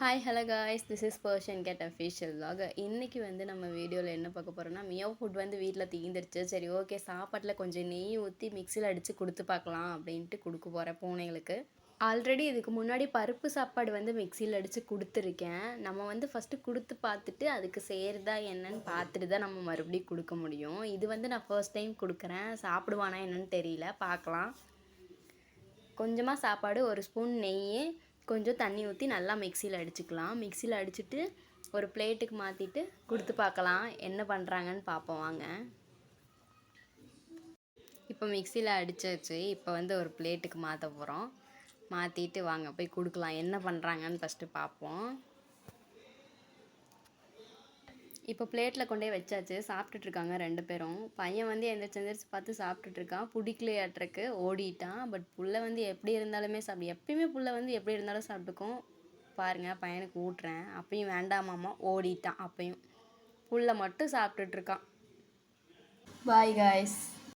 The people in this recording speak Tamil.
Hi hello guys this is person get official வாக இன்றைக்கி வந்து நம்ம வீடியோவில் என்ன பார்க்க போகிறோம்னா மியோ ஃபுட் வந்து வீட்டில் தீந்துருச்சு சரி ஓகே சாப்பாட்டில் கொஞ்சம் நெய் ஊற்றி மிக்சியில் அடித்து கொடுத்து பார்க்கலாம் அப்படின்ட்டு கொடுக்க போகிறேன் பூனைகளுக்கு. ஆல்ரெடி இதுக்கு முன்னாடி பருப்பு சாப்பாடு வந்து மிக்சியில் அடித்து கொடுத்துருக்கேன். நம்ம வந்து ஃபஸ்ட்டு கொடுத்து பார்த்துட்டு அதுக்கு செய்கிறதா என்னன்னு பார்த்துட்டு தான் நம்ம மறுபடியும் கொடுக்க முடியும். இது வந்து நான் ஃபர்ஸ்ட் டைம் கொடுக்குறேன். சாப்பிடுவானா என்னன்னு தெரியல. பார்க்கலாம். கொஞ்சமாக சாப்பாடு ஒரு ஸ்பூன் நெய் கொஞ்சம் தண்ணி ஊற்றி நல்லா மிக்சியில் அடிச்சுக்கலாம். மிக்சியில் அடிச்சுட்டு ஒரு பிளேட்டுக்கு மாற்றிட்டு கொடுத்து பார்க்கலாம் என்ன பண்ணுறாங்கன்னு பார்ப்போம் வாங்க. இப்போ மிக்சியில் அடிச்சாச்சு. இப்போ வந்து ஒரு பிளேட்டுக்கு மாற்ற போகிறோம் மாற்றிட்டு வாங்க போய் கொடுக்கலாம். என்ன பண்ணுறாங்கன்னு ஃபஸ்ட்டு பார்ப்போம் இப்போ பிளேட்டில் கொண்டே வச்சாச்சு. சாப்பிட்டுட்டு இருக்காங்க ரெண்டு பேரும். பையன் வந்து எந்திரிச்சு எந்திரிச்சு பார்த்து சாப்பிட்டுட்டு இருக்கான். பிடிக்கலையாட்டுருக்கு ஓடிட்டான். பட் புள்ள வந்து எப்படி இருந்தாலுமே சாப்பிடு. எப்பயுமே புள்ள வந்து எப்படி இருந்தாலும் சாப்பிட்டுக்கும். பாருங்கள் பையனுக்கு ஊட்டுறேன். அப்பயும் வேண்டாமாம்மா ஓடிட்டான் அப்பயும். புள்ள மட்டும் சாப்பிட்டுட்டு இருக்கான். Bye guys